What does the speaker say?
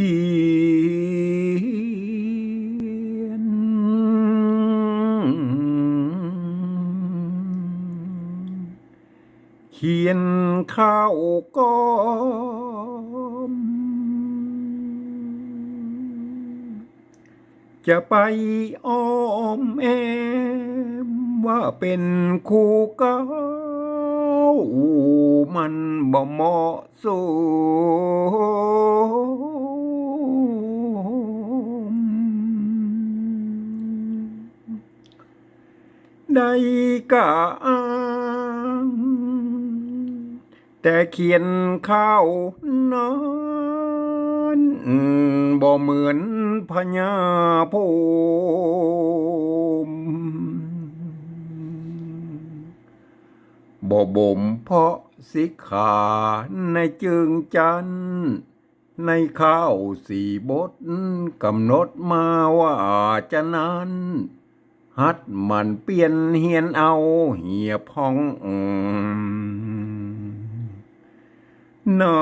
ขียน เขียนข้าวก้อมจะไปอ้อมแอมว่าเป็นคู่เก้ามันบ่เหมาะสม ได้กะอ้างแต่เขียนข้าวนั้นบ่เหมือนพญาโพมบ่บ่มเพาะสิขาในจึงจัน ในข้าวสี่บทกำหนดมาว่าจะนั้น ฮัดมันเปลี่ยนเฮียนเอาเหียพองนา